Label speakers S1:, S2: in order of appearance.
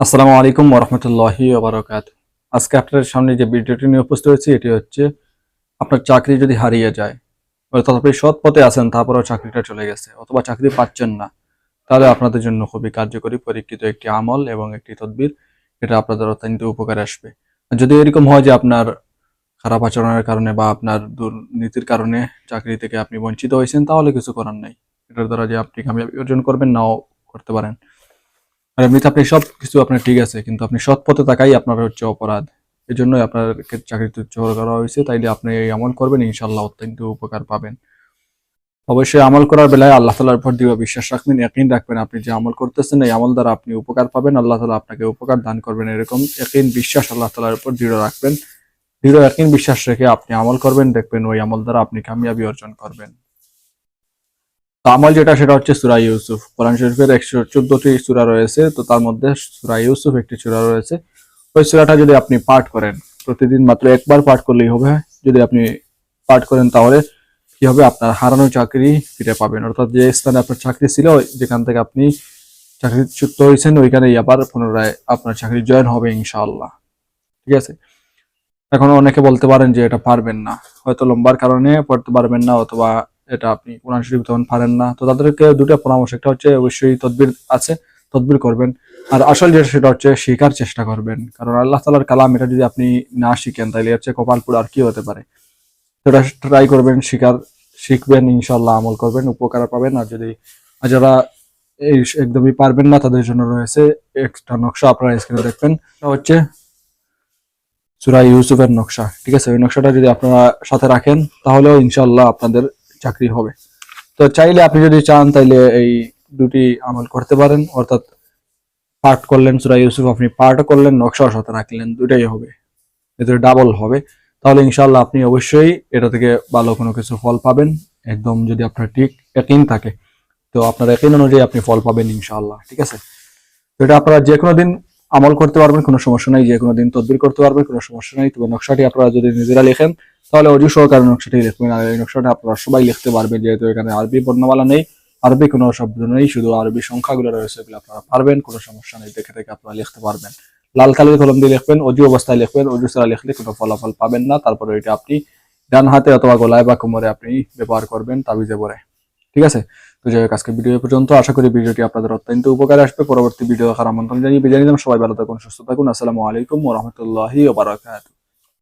S1: আসসালামু আলাইকুম ওরহমতুল্লাহি ওবরাকাত আজকে আপনাদের সামনে যে ভিডিওটি নিয়ে উপস্থিত হয়েছি, এটি হচ্ছে আপনার চাকরি যদি হারিয়ে যায় অর্থাৎ আপনি সৎ পথে আছেন, তারপরেও চাকরিটা চলে গেছে, অথবা চাকরি পাচ্ছেন না, তাহলে আপনাদের জন্য খুবই কার্যকরী, পরীক্ষিত একটি আমল এবং একটি তদবির, এটা আপনাদের অত্যন্ত উপকারে আসবে। যদি এরকম হয় যে আপনার খারাপ আচরণের কারণে বা আপনার দুর্নীতির কারণে চাকরি থেকে আপনি বঞ্চিত হয়েছেন, তাহলে কিছু করার নাই। এটার দ্বারা যে আপনি কামিয়াবি অর্জন করবেন, নাও করতে পারেন। আর এমনিতে আপনি সব কিছু আপনার ঠিক আছে, কিন্তু আপনি সৎ পথে তাকাই আপনার হচ্ছে অপরাধ। এই জন্যই আপনাকে চাকরি তুচ্ছ করা হয়েছে, তাইলে আপনি এই আমল করবেন ইনশাল্লাহ অত্যন্ত উপকার পাবেন। অবশ্যই আমল করার বেলায় আল্লাহ তালার উপর দৃঢ় বিশ্বাস রাখবেন একদিন রাখবেন আপনি যে আমল করতেছেন, এই আমল দ্বারা আপনি উপকার পাবেন, আল্লাহ তালা আপনাকে উপকার দান করবেন, এরকম একদিন বিশ্বাস আল্লাহ তালার উপর দৃঢ় রাখবেন। দৃঢ় একদিন বিশ্বাস রেখে আপনি আমল করবেন, দেখবেন ওই আমল দ্বারা আপনি কামিয়াবি অর্জন করবেন। আমল যেটা, সেটা হচ্ছে সুরা ইউসুফ। কোরআন শরীফের একশো চোদ্দটি সূরা রয়েছে, তো তার মধ্যে সুরা ইউসুফ একটি সূরা রয়েছে। ওই সূরাটা যদি আপনি পাঠ করেন, প্রতিদিন মাত্র একবার পাঠ করলেই হবে। যদি আপনি পাঠ করেন, তাহলে কি হবে? আপনার হারানো চাকরি ফিরে পাবেন। অর্থাৎ যে স্থানে আপনার চাকরি ছিল, যেখান থেকে আপনি চাকরি চাকরিচ্যুত হয়েছেন, ওইখানেই আবার পুনরায় আপনার চাকরি জয়েন হবে, ইনশাআল্লাহ। ঠিক আছে? এখন অনেকে বলতে পারেন যে এটা পারবেন না। হয়তো লম্বার কারণে পড়তে পারবেন না, অথবা এটা আপনি কোরআন শরীফ তখন পারেন না। তো তাদেরকে দুটো পরামর্শ, একটা হচ্ছে অবশ্যই তদবির আছে, তদবির করবেন। আর আসল যেটা, সেটা হচ্ছে শেখার চেষ্টা করবেন। কারণ আল্লাহ তালার কালাম এটা যদি আপনি না শিখেন, তাহলে হচ্ছে কপালপুর আর কি হতে পারে? সেটা ট্রাই করবেন শিকার শিখবেন ইনশাল্লাহ আমল করবেন, উপকার পাবেন। আর যদি যারা এই একদমই পারবেন না, তাদের জন্য রয়েছে একটা নকশা, আপনারা স্ক্রিনে দেখবেন। হচ্ছে সুরা ইউসুফের নকশা। ঠিক আছে, ওই নকশাটা যদি আপনারা সাথে রাখেন, তাহলেও ইনশাল্লাহ আপনাদের চাকরি হবে। তো চাইলে আপনি যদি চান, তাইলে এই দুটি আমল করতে পারেন। অর্থাৎ পাঠ করলেন সুরা ইউসুফ, আপনি পাঠও করলেন নকশাও সাথে রাখলেন দুটাই হবে। এতে ডাবল হবে। তাহলে ইনশাল্লাহ আপনি অবশ্যই এটা থেকে ভালো কোনো কিছু ফল পাবেন। একদম যদি আপনার ঠিক একদিন থাকে, তো আপনার একদিন অনুযায়ী আপনি ফল পাবেন ইনশাল্লাহ ঠিক আছে? তো এটা আপনারা যে কোনো দিন আমল করতে পারবেন, কোনো সমস্যা নাই, যে কোনো দিন তদবির করতে পারবেন, কোনো সমস্যা নাই। তবে নকশাটি আপনারা যদি নিজেরা লেখেন, তাহলে অজু সহকারে নকশাটি লিখবেন। আর এই নকশাটা আপনারা সবাই লিখতে পারবেন, যেহেতু এখানে আরবি বর্ণমালা নেই। আরবি কোনো শব্দ নেই, শুধু আরবি সংখ্যাগুলো রয়েছে এগুলো আপনারা পারবেন, কোনো সমস্যা নেই, দেখে দেখে আপনারা লিখতে পারবেন। লাল কালির কলম দিয়ে লিখবেন, অজু অবস্থায় লিখবেন, অজু ছাড়া লিখলে কোনো ফলাফল পাবেন না। তারপরে এটা আপনি ডান হাতে অথবা গলায় বা কোমরে আপনি ব্যবহার করবেন, তাবিজে পরে। ঠিক আছে? তো যাই হোক আজকে ভিডিও পর্যন্ত। আশা করি ভিডিওটি আপনাদের অত্যন্ত উপকার আসবে। পরবর্তী ভিডিও দেখার আমন্ত্রণ জানিয়ে বিদায় নিলাম। সবাই ভালো থাকুন, সুস্থ থাকুন। আসসালামু আলাইকুম ওরহমতুল্লাহি